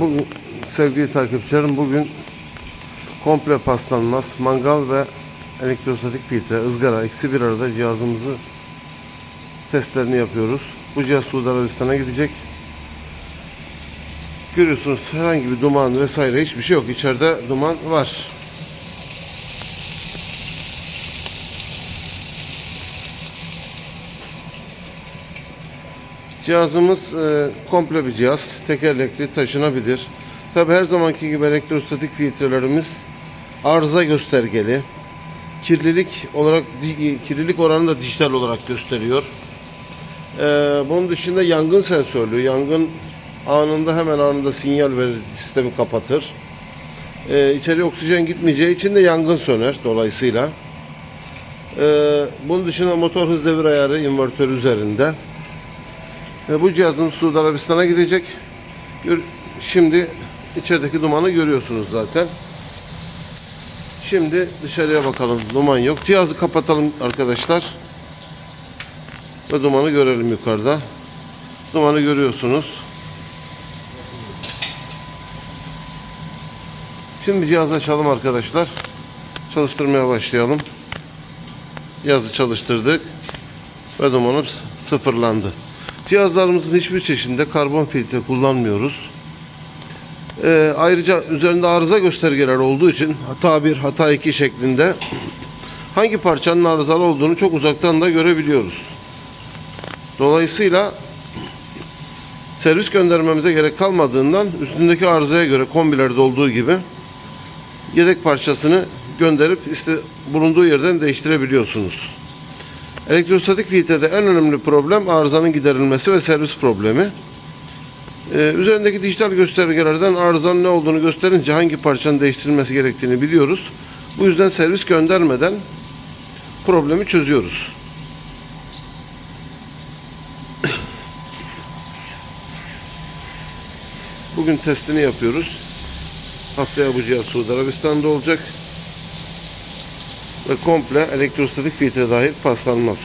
Bu sevgili takipçilerim bugün komple paslanmaz mangal ve elektrostatik filtre ızgara eksi bir arada cihazımızı testlerini yapıyoruz. Bu cihaz Suudi Arabistan'a gidecek. Görüyorsunuz herhangi bir duman vesaire hiçbir şey yok. İçeride duman var. Cihazımız e, komple bir cihaz. Tekerlekli, taşınabilir. Tabi her zamanki gibi elektrostatik filtrelerimiz arıza göstergeli. Kirlilik olarak kirlilik oranı da dijital olarak gösteriyor. E, bunun dışında yangın sensörlü. Yangın anında hemen anında sinyal verir, sistemi kapatır. E, içeri oksijen gitmeyeceği için de yangın söner dolayısıyla. E, bunun dışında motor hız devir ayarı invertör üzerinde. Bu cihazın Suudi Arabistan'a gidecek. Şimdi içerideki dumanı görüyorsunuz zaten. Şimdi dışarıya bakalım. Duman yok. Cihazı kapatalım arkadaşlar. Ve dumanı görelim yukarıda. Dumanı görüyorsunuz. Şimdi cihazı açalım arkadaşlar. Çalıştırmaya başlayalım. Cihazı çalıştırdık. Ve dumanı sıfırlandı. Cihazlarımızın hiçbir çeşidinde karbon filtre kullanmıyoruz. Ee, ayrıca üzerinde arıza göstergeler olduğu için hata 1, hata 2 şeklinde hangi parçanın arızalı olduğunu çok uzaktan da görebiliyoruz. Dolayısıyla servis göndermemize gerek kalmadığından üstündeki arızaya göre kombilerde olduğu gibi yedek parçasını gönderip işte bulunduğu yerden değiştirebiliyorsunuz. Elektrostatik filtrede en önemli problem arızanın giderilmesi ve servis problemi. Ee, üzerindeki dijital göstergelerden arızanın ne olduğunu gösterince hangi parçanın değiştirilmesi gerektiğini biliyoruz. Bu yüzden servis göndermeden problemi çözüyoruz. Bugün testini yapıyoruz. Haftaya bu cihaz Suudi Arabistan'da olacak. Ve komple elektrostatik filtre dahil paslanmaz.